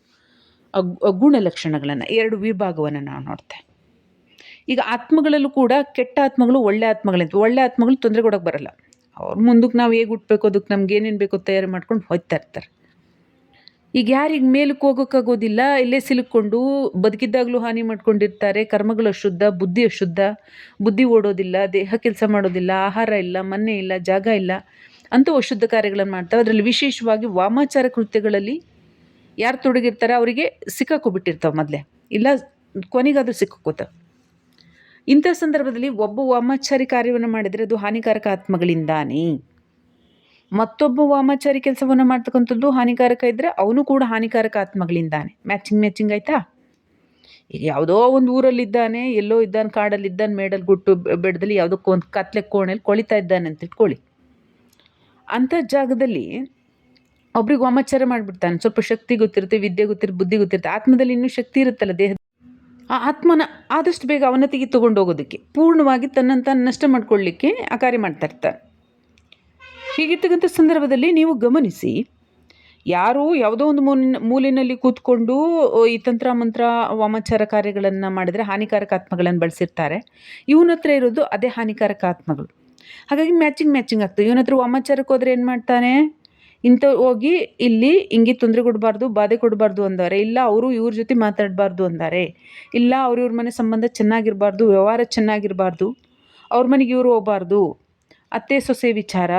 ಗುಣಲಕ್ಷಣಗಳನ್ನು ಎರಡು ವಿಭಾಗವನ್ನು ನಾವು ನೋಡ್ತೇವೆ ಈಗ ಆತ್ಮಗಳಲ್ಲೂ ಕೂಡ ಕೆಟ್ಟ ಆತ್ಮಗಳು ಒಳ್ಳೆ ಆತ್ಮಗಳಂತ. ಒಳ್ಳೆ ಆತ್ಮಗಳು ತೊಂದರೆ ಕೊಡೋಕೆ ಬರಲ್ಲ. ಅವ್ರು ಮುಂದಕ್ಕೆ ನಾವು ಹೇಗೆ ಹುಟ್ಟಬೇಕು ಅದಕ್ಕೆ ನಮ್ಗೆ ಏನೇನು ಬೇಕೋ ತಯಾರಿ ಮಾಡ್ಕೊಂಡು ಹೋಗ್ತಾ ಇರ್ತಾರೆ. ಈಗ ಯಾರಿಗೆ ಮೇಲಕ್ಕೆ ಹೋಗೋಕ್ಕಾಗೋದಿಲ್ಲ ಇಲ್ಲೇ ಸಿಲುಕೊಂಡು ಬದುಕಿದ್ದಾಗಲೂ ಹಾನಿ ಮಾಡ್ಕೊಂಡಿರ್ತಾರೆ. ಕರ್ಮಗಳು ಅಶುದ್ಧ, ಬುದ್ಧಿ ಅಶುದ್ಧ, ಬುದ್ಧಿ ಓಡೋದಿಲ್ಲ, ದೇಹ ಕೆಲಸ ಮಾಡೋದಿಲ್ಲ, ಆಹಾರ ಇಲ್ಲ, ಮನೆ ಇಲ್ಲ, ಜಾಗ ಇಲ್ಲ, ಅಂತ ಅಶುದ್ಧ ಕಾರ್ಯಗಳನ್ನು ಮಾಡ್ತಾವೆ. ಅದರಲ್ಲಿ ವಿಶೇಷವಾಗಿ ವಾಮಾಚಾರ ಕೃತ್ಯಗಳಲ್ಲಿ ಯಾರು ತೊಡಗಿರ್ತಾರೆ ಅವರಿಗೆ ಸಿಕ್ಕಾಕೊಬಿಟ್ಟಿರ್ತಾವೆ ಮೊದಲೇ. ಇಲ್ಲ, ಕೊನೆಗಾದರೂ ಸಿಕ್ಕೋತ ಇಂಥ ಸಂದರ್ಭದಲ್ಲಿ ಒಬ್ಬ ವಾಮಾಚಾರಿ ಕಾರ್ಯವನ್ನು ಮಾಡಿದರೆ ಅದು ಹಾನಿಕಾರಕ ಆತ್ಮಗಳಿಂದಾನೇ. ಮತ್ತೊಬ್ಬ ವಾಮಾಚಾರಿ ಕೆಲಸವನ್ನು ಮಾಡ್ತಕ್ಕಂಥದ್ದು ಹಾನಿಕಾರಕ ಇದ್ದರೆ ಅವನು ಕೂಡ ಹಾನಿಕಾರಕ ಆತ್ಮಗಳಿಂದಾನೆ. ಮ್ಯಾಚಿಂಗ್ ಮ್ಯಾಚಿಂಗ್ ಆಯ್ತಾ? ಈಗ ಯಾವುದೋ ಒಂದು ಊರಲ್ಲಿದ್ದಾನೆ ಎಲ್ಲೋ ಇದ್ದಾನೆ ಕಾಡಲ್ಲಿದ್ದಾನೆ ಮೇಡಲ್ ಗುಟ್ಟು ಬೆಡ್ದಲ್ಲಿ ಯಾವುದಕ್ಕೋ ಒಂದು ಕತ್ಲೆ ಕೋಣೆಯಲ್ಲಿ ಕೊಳಿತಾ ಇದ್ದಾನೆ ಅಂತ ಇಟ್ಕೊಳ್ಳಿ ಅಂಥ ಜಾಗದಲ್ಲಿ ಒಬ್ರಿಗೆ ವಾಮಾಚಾರ ಮಾಡಿಬಿಡ್ತಾನೆ. ಸ್ವಲ್ಪ ಶಕ್ತಿ ಗೊತ್ತಿರುತ್ತೆ, ವಿದ್ಯೆ ಗೊತ್ತಿರುತ್ತೆ, ಬುದ್ಧಿ ಗೊತ್ತಿರುತ್ತೆ. ಆತ್ಮದಲ್ಲಿ ಇನ್ನೂ ಶಕ್ತಿ ಇರುತ್ತಲ್ಲ ದೇಹ ಆ ಆತ್ಮನ ಆದಷ್ಟು ಬೇಗ ಅವನತಿಗೆ ತಗೊಂಡು ಹೋಗೋದಕ್ಕೆ. ಪೂರ್ಣವಾಗಿ ತನ್ನಂತ ತಾನು ನಷ್ಟ ಮಾಡ್ಕೊಳ್ಳಿಕ್ಕೆ ಆ ಕಾರ್ಯ ಮಾಡ್ತಾ ಇರ್ತಾನೆ. ಹೀಗಿರ್ತಕ್ಕಂಥ ಸಂದರ್ಭದಲ್ಲಿ ನೀವು ಗಮನಿಸಿ, ಯಾರು ಯಾವುದೋ ಒಂದು ಮೂಲಿನ ಮೂಲಿನಲ್ಲಿ ಕೂತ್ಕೊಂಡು ಈ ತಂತ್ರ, ಮಂತ್ರ, ವಾಮಾಚಾರ ಕಾರ್ಯಗಳನ್ನು ಮಾಡಿದರೆ ಹಾನಿಕಾರಕ ಆತ್ಮಗಳನ್ನು ಬಳಸಿರ್ತಾರೆ. ಇವನ ಹತ್ರ ಇರೋದು ಅದೇ ಹಾನಿಕಾರಕ ಆತ್ಮಗಳು ಹಾಗಾಗಿ ಮ್ಯಾಚಿಂಗ್ ಮ್ಯಾಚಿಂಗ್ ಆಗ್ತದೆ. ಇವನ ಹತ್ರ ವಾಮಾಚಾರಕ್ಕೆ ಹೋದರೆ ಏನು ಮಾಡ್ತಾನೆ? ಇಂಥ ಹೋಗಿ ಇಲ್ಲಿ ಹಿಂಗೆ ತೊಂದರೆ ಕೊಡಬಾರ್ದು, ಬಾಧೆ ಕೊಡಬಾರ್ದು ಅಂದಾರೆ. ಇಲ್ಲ, ಅವರು ಇವ್ರ ಜೊತೆ ಮಾತಾಡಬಾರ್ದು ಅಂದಾರೆ. ಇಲ್ಲ, ಅವ್ರ ಇವ್ರ ಮನೆ ಸಂಬಂಧ ಚೆನ್ನಾಗಿರಬಾರ್ದು, ವ್ಯವಹಾರ ಚೆನ್ನಾಗಿರಬಾರ್ದು, ಅವ್ರ ಮನೆಗೆ ಇವರು ಹೋಗಬಾರ್ದು. ಅತ್ತೆ, ಸೊಸೆ ವಿಚಾರ.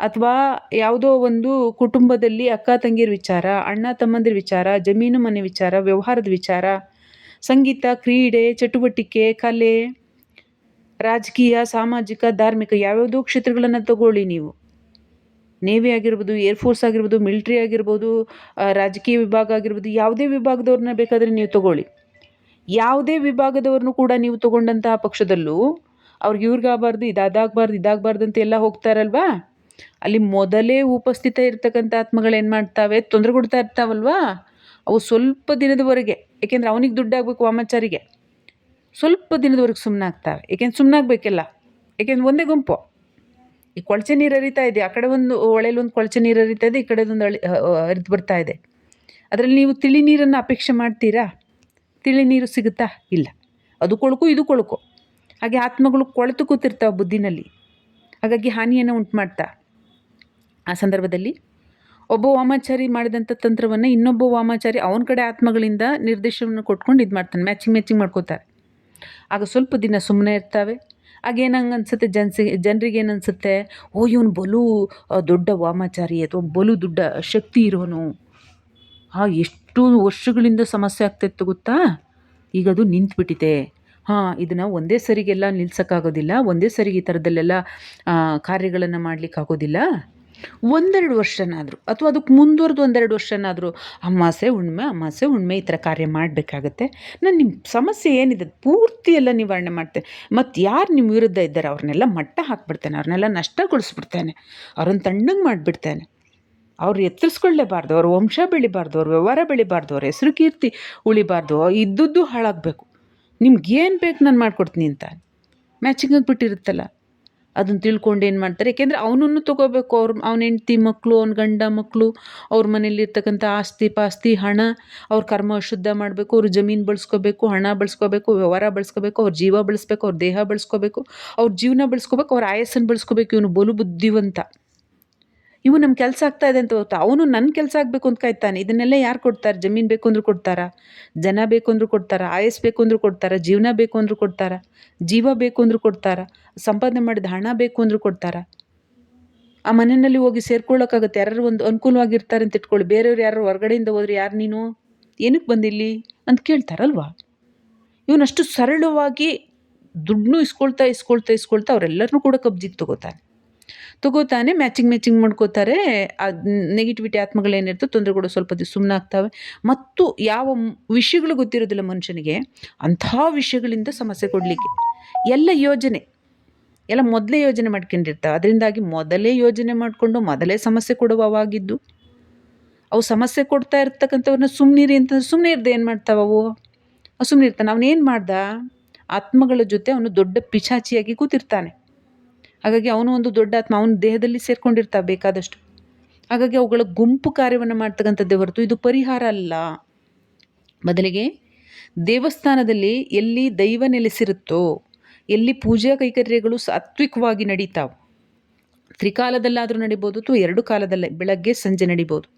ಅಥವಾ ಯಾವುದೋ ಒಂದು ಕುಟುಂಬದಲ್ಲಿ ಅಕ್ಕ ತಂಗಿಯರ ವಿಚಾರ, ಅಣ್ಣ ತಮ್ಮಂದಿರ ವಿಚಾರ, ಜಮೀನು ಮನೆ ವಿಚಾರ, ವ್ಯವಹಾರದ ವಿಚಾರ, ಸಂಗೀತ, ಕ್ರೀಡೆ, ಚಟುವಟಿಕೆ, ಕಲೆ, ರಾಜಕೀಯ, ಸಾಮಾಜಿಕ, ಧಾರ್ಮಿಕ ಯಾವ್ಯಾವುದೋ ಕ್ಷೇತ್ರಗಳನ್ನು ತಗೊಳ್ಳಿ ನೀವು. ನೇವಿ ಆಗಿರ್ಬೋದು ಏರ್ಫೋರ್ಸ್ ಆಗಿರ್ಬೋದು, ಮಿಲ್ಟ್ರಿ ಆಗಿರ್ಬೋದು ರಾಜಕೀಯ ವಿಭಾಗ ಆಗಿರ್ಬೋದು, ಯಾವುದೇ ವಿಭಾಗದವ್ರನ್ನ ಬೇಕಾದರೆ ನೀವು ತಗೊಳ್ಳಿ. ಯಾವುದೇ ವಿಭಾಗದವ್ರನ್ನೂ ಕೂಡ ನೀವು ತಗೊಂಡಂತಹ ಪಕ್ಷದಲ್ಲೂ ಅವ್ರಿಗೆ ಇವ್ರಿಗಾಗಬಾರ್ದು ಇದಾಗಬಾರ್ದು ಇದಾಗಬಾರ್ದು ಅಂತ ಎಲ್ಲ ಹೋಗ್ತಾರಲ್ವಾ ಅಲ್ಲಿ ಮೊದಲೇ ಉಪಸ್ಥಿತ ಇರತಕ್ಕಂಥ ಆತ್ಮಗಳು ಮಾಡ್ತಾವೆ? ತೊಂದರೆ ಕೊಡ್ತಾ ಇರ್ತಾವಲ್ವಾ? ಅವು ಸ್ವಲ್ಪ ದಿನದವರೆಗೆ, ಏಕೆಂದರೆ ಅವನಿಗೆ ದುಡ್ಡಾಗಬೇಕು ವಾಮಾಚಾರಿಗೆ. ಸ್ವಲ್ಪ ದಿನದವರೆಗೆ ಸುಮ್ಮನೆ ಆಗ್ತಾವೆ ಏಕೆಂದ್ರೆ ಸುಮ್ಮನೆ ಆಗಬೇಕಲ್ಲ ಏಕೆಂದ್ರೆ ಒಂದೇ ಗುಂಪು. ಈ ಕೊಳಚೆ ನೀರು ಹರಿತಾ ಇದೆ. ಆ ಕಡೆ ಒಂದು ಹೊಳೆಯಲ್ಲಿ ಒಂದು ಕೊಳಚೆ ನೀರು ಹರಿತಾ ಇದೆ, ಈ ಕಡೆದೊಂದು ಅಳಿ ಹರಿದು ಬರ್ತಾ ಇದೆ. ಅದರಲ್ಲಿ ನೀವು ತಿಳಿ ನೀರನ್ನು ಅಪೇಕ್ಷೆ ಮಾಡ್ತೀರಾ? ತಿಳಿ ನೀರು ಸಿಗುತ್ತಾ? ಇಲ್ಲ. ಅದು ಕೊಳಕು, ಇದು ಕೊಳಕು. ಹಾಗೆ ಆತ್ಮಗಳು ಕೊಳೆತು ಕೂತಿರ್ತಾವೆ ಬುದ್ಧಿನಲ್ಲಿ. ಹಾಗಾಗಿ ಹಾನಿಯನ್ನು ಉಂಟು ಮಾಡ್ತಾ ಆ ಸಂದರ್ಭದಲ್ಲಿ ಒಬ್ಬ ವಾಮಾಚಾರಿ ಮಾಡಿದಂಥ ತಂತ್ರವನ್ನು ಇನ್ನೊಬ್ಬ ವಾಮಾಚಾರಿ ಅವನ ಕಡೆ ಆತ್ಮಗಳಿಂದ ನಿರ್ದೇಶನವನ್ನು ಕೊಟ್ಕೊಂಡು ಇದು ಮಾಡ್ತಾನೆ ಮ್ಯಾಚಿಂಗ್ ಮ್ಯಾಚಿಂಗ್ ಮಾಡ್ಕೋತಾರೆ. ಆಗ ಸ್ವಲ್ಪ ದಿನ ಸುಮ್ಮನೆ ಇರ್ತವೆ. ಆಗೇನಂಗೆ ಅನಿಸುತ್ತೆ ಜನ್ಸಿ ಜನರಿಗೆ ಏನನ್ಸುತ್ತೆ ಓ, ಇವನು ಬಲು ದೊಡ್ಡ ವಾಮಾಚಾರಿ, ಅಥವಾ ಬಲು ದೊಡ್ಡ ಶಕ್ತಿ ಇರೋನು. ಹಾಂ, ಎಷ್ಟು ವರ್ಷಗಳಿಂದ ಸಮಸ್ಯೆ ಆಗ್ತಾಯಿತ್ತು ಗೊತ್ತಾ? ಈಗ ಅದು ನಿಂತುಬಿಟ್ಟಿದೆ. ಹಾಂ, ಇದನ್ನು ಒಂದೇ ಸರಿಗೆಲ್ಲ ನಿಲ್ಸೋಕ್ಕಾಗೋದಿಲ್ಲ, ಒಂದೇ ಸರಿಗೆ ಈ ಥರದಲ್ಲೆಲ್ಲ ಕಾರ್ಯಗಳನ್ನು ಮಾಡಲಿಕ್ಕಾಗೋದಿಲ್ಲ. ಒಂದೆರಡು ವರ್ಷನಾದರೂ ಅಥವಾ ಅದಕ್ಕೆ ಮುಂದುವರೆದು ಒಂದೆರಡು ವರ್ಷನಾದರೂ ಅಮಾಸೆ ಹುಣ್ಣಿಮೆ, ಅಮಾಸೆ ಹುಣ್ಮೆ ಈ ಥರ ಕಾರ್ಯ ಮಾಡಬೇಕಾಗತ್ತೆ. ನಾನು ನಿಮ್ಮ ಸಮಸ್ಯೆ ಏನಿದೆ ಪೂರ್ತಿ ಎಲ್ಲ ನಿವಾರಣೆ ಮಾಡ್ತೇನೆ ಮತ್ತು ಯಾರು ನಿಮ್ಮ ವಿರುದ್ಧ ಇದ್ದಾರೆ ಅವ್ರನ್ನೆಲ್ಲ ಮಟ್ಟ ಹಾಕ್ಬಿಡ್ತೇನೆ, ಅವ್ರನ್ನೆಲ್ಲ ನಷ್ಟಗೊಳಿಸ್ಬಿಡ್ತೇನೆ, ಅವ್ರನ್ನ ತಣ್ಣಗೆ ಮಾಡಿಬಿಡ್ತೇನೆ. ಅವ್ರು ಎತ್ತರಿಸ್ಕೊಳ್ಳೇಬಾರ್ದು ಅವ್ರ ವಂಶ ಬೆಳಿಬಾರ್ದು, ಅವ್ರ ವ್ಯವಹಾರ ಬೆಳಿಬಾರ್ದು, ಅವ್ರ ಹೆಸರು ಕೀರ್ತಿ ಉಳಿಬಾರ್ದು, ಇದ್ದದ್ದು ಹಾಳಾಗಬೇಕು. ಏನು ಬೇಕು ನಾನು ಮಾಡಿಕೊಡ್ತೀನಿ ಅಂತ. ಮ್ಯಾಚಿಂಗ್ ಆಗಿಬಿಟ್ಟಿರುತ್ತಲ್ಲ. ಅದನ್ನು ತಿಳ್ಕೊಂಡು ಏನು ಮಾಡ್ತಾರೆ? ಏಕೆಂದರೆ ಅವನನ್ನು ತೊಗೋಬೇಕು. ಅವ್ರ, ಅವ್ನ ಹೆಂಡ್ತಿ ಮಕ್ಕಳು ಅವ್ನ ಗಂಡ ಮಕ್ಕಳು ಅವ್ರ ಮನೇಲಿರ್ತಕ್ಕಂಥ ಆಸ್ತಿ ಪಾಸ್ತಿ, ಹಣ, ಅವ್ರ ಕರ್ಮ ಶುದ್ಧ ಮಾಡಬೇಕು, ಅವ್ರ ಜಮೀನು ಬಳಸ್ಕೋಬೇಕು, ಹಣ ಬಳಸ್ಕೋಬೇಕು, ವ್ಯವಹಾರ ಬಳಸ್ಕೋಬೇಕು, ಅವ್ರ ಜೀವ ಬಳಸ್ಬೇಕು, ಅವ್ರ ದೇಹ ಬಳಸ್ಕೋಬೇಕು, ಅವ್ರ ಜೀವನ ಬಳಸ್ಕೋಬೇಕು, ಅವ್ರ ಆಯಸ್ಸನ್ನು ಬಳಸ್ಕೋಬೇಕು. ಇವನು ಬಲು ಬುದ್ಧಿವಂತ. ಇವು ನಮ್ಮ ಕೆಲಸ ಆಗ್ತಾ ಇದೆ ಅಂತ ಗೊತ್ತಾ. ಅವನು ನನ್ನ ಕೆಲಸ ಆಗಬೇಕು ಅಂತ ಕಾಯ್ತಾನೆ. ಇದನ್ನೆಲ್ಲ ಯಾರು ಕೊಡ್ತಾರೆ? ಜಮೀನು ಬೇಕು ಅಂದರೂ ಕೊಡ್ತಾರಾ. ಜನ ಬೇಕು ಅಂದರೂ ಕೊಡ್ತಾರ. ಆಯಸ್ ಬೇಕು ಅಂದರೂ ಕೊಡ್ತಾರ. ಜೀವನ ಬೇಕು ಅಂದರೂ ಕೊಡ್ತಾರ. ಜೀವ ಬೇಕು ಅಂದರೂ ಕೊಡ್ತಾರ. ಸಂಪಾದನೆ ಮಾಡಿದ ಹಣ ಬೇಕು ಅಂದರೂ ಕೊಡ್ತಾರಾ. ಆ ಮನೆಯಲ್ಲಿ ಹೋಗಿ ಸೇರ್ಕೊಳ್ಳೋಕ್ಕಾಗುತ್ತೆ. ಯಾರು ಒಂದು ಅನುಕೂಲವಾಗಿರ್ತಾರೆ ಅಂತ ಇಟ್ಕೊಳ್ಳಿ. ಬೇರೆಯವ್ರು ಯಾರು ಹೊರಗಡೆಯಿಂದ ಹೋದ್ರೆ ಯಾರು ನೀನು? ಏನಕ್ಕೆ ಬಂದಿಲ್ಲಿ? ಅಂತ ಕೇಳ್ತಾರಲ್ವಾ? ಇವನಷ್ಟು ಸರಳವಾಗಿ ದುಡ್ಡು ಇಸ್ಕೊಳ್ತಾ ಇಸ್ಕೊಳ್ತಾ ಇಸ್ಕೊಳ್ತಾ ಅವರೆಲ್ಲರನ್ನೂ ಕೂಡ ಕಬ್ಜಿಗೆ ತಗೋತಾನೆ. ತಗೋತಾನೆ ಮ್ಯಾಚಿಂಗ್ ಮ್ಯಾಚಿಂಗ್ ಮಾಡ್ಕೋತಾರೆ. ಅದು ನೆಗೆಟಿವಿಟಿ ಆತ್ಮಗಳೇನಿರ್ತೋ ತೊಂದರೆ ಕೂಡ ಸ್ವಲ್ಪ ಸುಮ್ಮನೆ ಆಗ್ತವೆ. ಮತ್ತು ಯಾವ ವಿಷಯಗಳು ಗೊತ್ತಿರೋದಿಲ್ಲ ಮನುಷ್ಯನಿಗೆ, ಅಂಥ ವಿಷಯಗಳಿಂದ ಸಮಸ್ಯೆ ಕೊಡಲಿಕ್ಕೆ. ಎಲ್ಲ ಯೋಜನೆ, ಎಲ್ಲ ಮೊದಲೇ ಯೋಜನೆ ಮಾಡ್ಕೊಂಡಿರ್ತಾವೆ. ಅದರಿಂದಾಗಿ ಮೊದಲೇ ಯೋಜನೆ ಮಾಡಿಕೊಂಡು ಮೊದಲೇ ಸಮಸ್ಯೆ ಕೊಡುವವಾಗಿದ್ದು. ಅವು ಸಮಸ್ಯೆ ಕೊಡ್ತಾ ಇರ್ತಕ್ಕಂಥವ್ರನ್ನ ಸುಮ್ಮನಿರಿ ಅಂತಂದ್ರೆ ಸುಮ್ಮನೆ ಇರ್ದೆ ಏನು ಮಾಡ್ತಾವೆ ಅವು? ಸುಮ್ಮನೆ ಇರ್ತಾನೆ. ಅವನೇನು ಮಾಡ್ದ? ಆತ್ಮಗಳ ಜೊತೆ ಅವನು ದೊಡ್ಡ ಪಿಚಾಚಿಯಾಗಿ ಕೂತಿರ್ತಾನೆ. ಹಾಗಾಗಿ ಅವನು ಒಂದು ದೊಡ್ಡ ಆತ್ಮ, ಅವನ ದೇಹದಲ್ಲಿ ಸೇರ್ಕೊಂಡಿರ್ತಾವೆ ಬೇಕಾದಷ್ಟು. ಹಾಗಾಗಿ ಅವುಗಳ ಗುಂಪು ಕಾರ್ಯವನ್ನು ಮಾಡ್ತಕ್ಕಂಥದ್ದೇ ಹೊರತು ಇದು ಪರಿಹಾರ ಅಲ್ಲ. ಬದಲಿಗೆ ದೇವಸ್ಥಾನದಲ್ಲಿ ಎಲ್ಲಿ ದೈವ ನೆಲೆಸಿರುತ್ತೋ, ಎಲ್ಲಿ ಪೂಜಾ ಕೈಕರ್ಯಗಳು ಸಾತ್ವಿಕವಾಗಿ ನಡೀತಾವೆ, ತ್ರಿಕಾಲದಲ್ಲಾದರೂ ನಡಿಬೋದು ಅಥವಾ ಎರಡು ಕಾಲದಲ್ಲೇ, ಬೆಳಗ್ಗೆ, ಸಂಜೆ ನಡಿಬೋದು.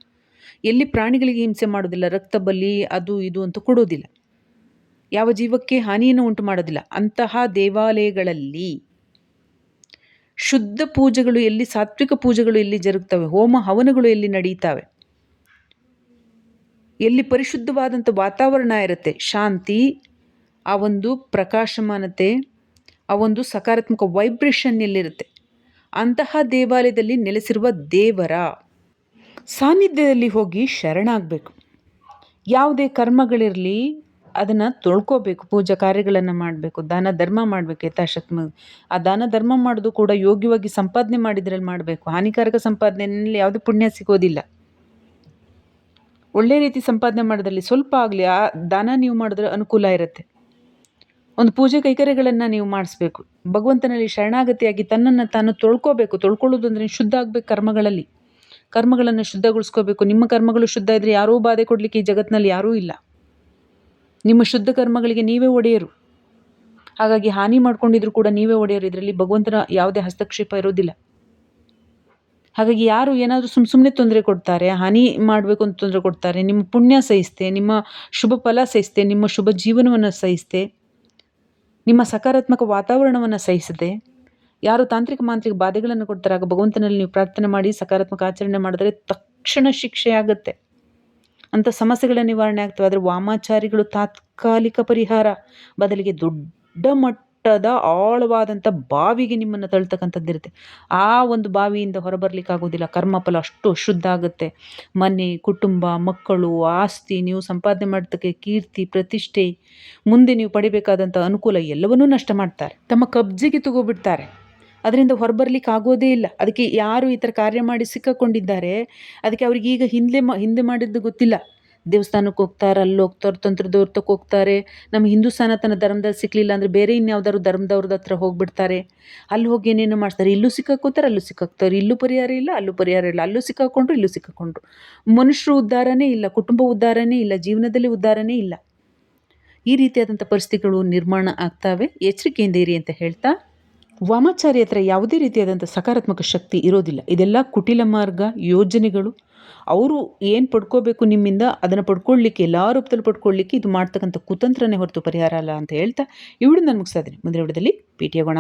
ಎಲ್ಲಿ ಪ್ರಾಣಿಗಳಿಗೆ ಹಿಂಸೆ ಮಾಡೋದಿಲ್ಲ ರಕ್ತ ಬಲಿ, ಅದು, ಇದು ಅಂತ ಕೊಡೋದಿಲ್ಲ. ಯಾವ ಜೀವಕ್ಕೆ ಹಾನಿಯನ್ನು ಉಂಟು ಮಾಡೋದಿಲ್ಲ. ಅಂತಹ ದೇವಾಲಯಗಳಲ್ಲಿ ಶುದ್ಧ ಪೂಜೆಗಳು ಎಲ್ಲಿ, ಸಾತ್ವಿಕ ಪೂಜೆಗಳು ಎಲ್ಲಿ ಜರುಗ್ತವೆ? ಹೋಮ ಹವನಗಳು ಎಲ್ಲಿ ನಡೀತಾವೆ? ಎಲ್ಲಿ ಪರಿಶುದ್ಧವಾದಂಥ ವಾತಾವರಣ ಇರುತ್ತೆ? ಶಾಂತಿ, ಆ ಒಂದು ಪ್ರಕಾಶಮಾನತೆ, ಆ ಒಂದು ಸಕಾರಾತ್ಮಕ ವೈಬ್ರೇಷನ್ ಎಲ್ಲಿರುತ್ತೆ? ಅಂತಹ ದೇವಾಲಯದಲ್ಲಿ ನೆಲೆಸಿರುವ ದೇವರ ಸಾನ್ನಿಧ್ಯದಲ್ಲಿ ಹೋಗಿ ಶರಣಾಗಬೇಕು. ಯಾವುದೇ ಕರ್ಮಗಳಿರಲಿ ಅದನ್ನು ತೊಳ್ಕೊಬೇಕು, ಪೂಜಾ ಕಾರ್ಯಗಳನ್ನು ಮಾಡಬೇಕು, ದಾನ ಧರ್ಮ ಮಾಡಬೇಕು ಯಥಾಶಕ್ತಿ ಆ ದಾನ ಧರ್ಮ ಮಾಡೋದು ಕೂಡ ಯೋಗ್ಯವಾಗಿ ಸಂಪಾದನೆ ಮಾಡಿದ್ರಲ್ಲಿ ಮಾಡಬೇಕು. ಹಾನಿಕಾರಕ ಸಂಪಾದನೆಯಲ್ಲಿ ಯಾವುದೇ ಪುಣ್ಯ ಸಿಗೋದಿಲ್ಲ. ಒಳ್ಳೆ ರೀತಿ ಸಂಪಾದನೆ ಮಾಡೋದ್ರಲ್ಲಿ ಸ್ವಲ್ಪ ಆಗಲಿ, ಆ ದಾನ ನೀವು ಮಾಡಿದ್ರೆ ಅನುಕೂಲ ಇರುತ್ತೆ. ಒಂದು ಪೂಜೆ ಕೈಕರ್ಯಗಳನ್ನು ನೀವು ಮಾಡಿಸ್ಬೇಕು. ಭಗವಂತನಲ್ಲಿ ಶರಣಾಗತಿಯಾಗಿ ತನ್ನನ್ನು ತಾನು ತೊಳ್ಕೋಬೇಕು. ತೊಳ್ಕೊಳ್ಳೋದು ಅಂದರೆ ಶುದ್ಧ ಆಗಬೇಕು ಕರ್ಮಗಳಲ್ಲಿ. ಕರ್ಮಗಳನ್ನು ಶುದ್ಧಗೊಳಿಸ್ಕೋಬೇಕು. ನಿಮ್ಮ ಕರ್ಮಗಳು ಶುದ್ಧ ಇದ್ದರೆ ಯಾರೂ ಬಾಧೆ ಕೊಡಲಿಕ್ಕೆ ಈ ಜಗತ್ತಿನಲ್ಲಿ ಯಾರೂ ಇಲ್ಲ. ನಿಮ್ಮ ಶುದ್ಧ ಕರ್ಮಗಳಿಗೆ ನೀವೇ ಒಡೆಯರು. ಹಾಗಾಗಿ ಹಾನಿ ಮಾಡ್ಕೊಂಡಿದ್ರು ಕೂಡ ನೀವೇ ಒಡೆಯರು. ಇದರಲ್ಲಿ ಭಗವಂತನ ಯಾವುದೇ ಹಸ್ತಕ್ಷೇಪ ಇರೋದಿಲ್ಲ. ಹಾಗಾಗಿ ಯಾರು ಏನಾದರೂ ಸುಮ್ಮ ಸುಮ್ಮನೆ ತೊಂದರೆ ಕೊಡ್ತಾರೆ, ಹಾನಿ ಮಾಡಬೇಕು ಅಂತ ತೊಂದರೆ ಕೊಡ್ತಾರೆ, ನಿಮ್ಮ ಪುಣ್ಯ ಸಹಿಸ್ತೆ, ನಿಮ್ಮ ಶುಭ ಫಲ ಸಹಿಸ್ತೆ, ನಿಮ್ಮ ಶುಭ ಜೀವನವನ್ನು ಸಹಿಸ್ತೆ, ನಿಮ್ಮ ಸಕಾರಾತ್ಮಕ ವಾತಾವರಣವನ್ನು ಸಹಿಸದೆ ಯಾರು ತಾಂತ್ರಿಕ ಮಾಂತ್ರಿಕ ಬಾಧೆಗಳನ್ನು ಕೊಡ್ತಾರೆ, ಆಗ ಭಗವಂತನಲ್ಲಿ ನೀವು ಪ್ರಾರ್ಥನೆ ಮಾಡಿ, ಸಕಾರಾತ್ಮಕ ಆಚರಣೆ ಮಾಡಿದರೆ ತಕ್ಷಣ ಶಿಕ್ಷೆ ಆಗುತ್ತೆ ಅಂಥ ಸಮಸ್ಯೆಗಳ ನಿವಾರಣೆ ಆಗ್ತವೆ. ಆದರೆ ವಾಮಾಚಾರಿಗಳು ತಾತ್ಕಾಲಿಕ ಪರಿಹಾರ. ಬದಲಿಗೆ ದೊಡ್ಡ ಮಟ್ಟದ ಆಳವಾದಂಥ ಬಾವಿಗೆ ನಿಮ್ಮನ್ನು ತಳ್ತಕ್ಕಂಥದ್ದಿರುತ್ತೆ ಆ ಒಂದು ಬಾವಿಯಿಂದ ಹೊರಬರ್ಲಿಕ್ಕಾಗೋದಿಲ್ಲ ಕರ್ಮಫಲ ಅಷ್ಟು ಶುದ್ಧ ಆಗುತ್ತೆ. ಮನೆ, ಕುಟುಂಬ, ಮಕ್ಕಳು, ಆಸ್ತಿ, ನೀವು ಸಂಪಾದನೆ ಮಾಡ್ತಕ್ಕೆ ಕೀರ್ತಿ, ಪ್ರತಿಷ್ಠೆ, ಮುಂದೆ ನೀವು ಪಡಿಬೇಕಾದಂಥ ಅನುಕೂಲ ಎಲ್ಲವನ್ನೂ ನಷ್ಟ ಮಾಡ್ತಾರೆ. ತಮ್ಮ ಕಬ್ಜೆಗೆ ತಗೋಬಿಡ್ತಾರೆ. ಅದರಿಂದ ಹೊರಬರ್ಲಿಕ್ಕೆ ಆಗೋದೇ ಇಲ್ಲ. ಅದಕ್ಕೆ ಯಾರು ಈ ಥರ ಕಾರ್ಯ ಮಾಡಿ ಸಿಕ್ಕಕೊಂಡಿದ್ದಾರೆ, ಅದಕ್ಕೆ ಅವ್ರಿಗೆ ಈಗ ಹಿಂದೆ ಮ, ಹಿಂದೆ ಮಾಡಿದ್ದು ಗೊತ್ತಿಲ್ಲ. ದೇವಸ್ಥಾನಕ್ಕೆ ಹೋಗ್ತಾರೆ, ಅಲ್ಲಿ ಹೋಗ್ತಾರೆ, ತಂತ್ರದವ್ರ ಹೋಗ್ತಾರೆ. ನಮ್ಮ ಹಿಂದೂ ಸನಾತನ ಧರ್ಮದಲ್ಲಿ ಸಿಕ್ಕಲಿಲ್ಲ ಅಂದರೆ ಬೇರೆ ಇನ್ಯಾವ್ದಾದ್ರು ಧರ್ಮದವ್ರದ್ದು ಹತ್ರ ಹೋಗಿಬಿಡ್ತಾರೆ. ಅಲ್ಲಿ ಹೋಗಿ ಏನೇನು ಮಾಡ್ತಾರೆ ಇಲ್ಲೂ ಸಿಕ್ಕಾಕೋತಾರೆ, ಅಲ್ಲೂ ಸಿಕ್ಕಾಕ್ತಾರೆ. ಇಲ್ಲೂ ಪರಿಹಾರ ಇಲ್ಲ, ಅಲ್ಲೂ ಪರಿಹಾರ ಇಲ್ಲ. ಅಲ್ಲೂ ಸಿಕ್ಕಾಕೊಂಡ್ರು, ಇಲ್ಲೂ ಸಿಕ್ಕಾಕೊಂಡ್ರು. ಮನುಷ್ಯರು ಉದ್ಧಾರನೇ ಇಲ್ಲ, ಕುಟುಂಬ ಉದ್ಧಾರನೇ ಇಲ್ಲ, ಜೀವನದಲ್ಲಿ ಉದ್ಧಾರನೇ ಇಲ್ಲ. ಈ ರೀತಿಯಾದಂಥ ಪರಿಸ್ಥಿತಿಗಳು ನಿರ್ಮಾಣ ಆಗ್ತಾವೆ. ಎಚ್ಚರಿಕೆಯಿಂದ ಇರಿ ಅಂತ ಹೇಳ್ತಾ ವಾಮಾಚಾರಿ ಹತ್ರ ಯಾವುದೇ ರೀತಿಯಾದಂಥ ಸಕಾರಾತ್ಮಕ ಶಕ್ತಿ ಇರೋದಿಲ್ಲ. ಇದೆಲ್ಲ ಕುಟಿಲ ಮಾರ್ಗ, ಯೋಜನೆಗಳು. ಅವರು ಏನು ಪಡ್ಕೋಬೇಕು ನಿಮ್ಮಿಂದ, ಅದನ್ನು ಪಡ್ಕೊಳ್ಳಿಕ್ಕೆ ಎಲ್ಲ ರೂಪದಲ್ಲಿ ಪಡ್ಕೊಳ್ಳಿಕ್ಕೆ ಇದು ಮಾಡ್ತಕ್ಕಂಥ ಕುತಂತ್ರನೇ ಹೊರತು ಪರಿಹಾರ ಅಲ್ಲ ಅಂತ ಹೇಳ್ತಾ ಇವಳು ನಾನು ಮುಗಿಸ್ತಾ ಇದ್ದೀನಿ. ಮುಂದಿನ ವಿಡದಲ್ಲಿ ಭೇಟಿಯಾಗೋಣ.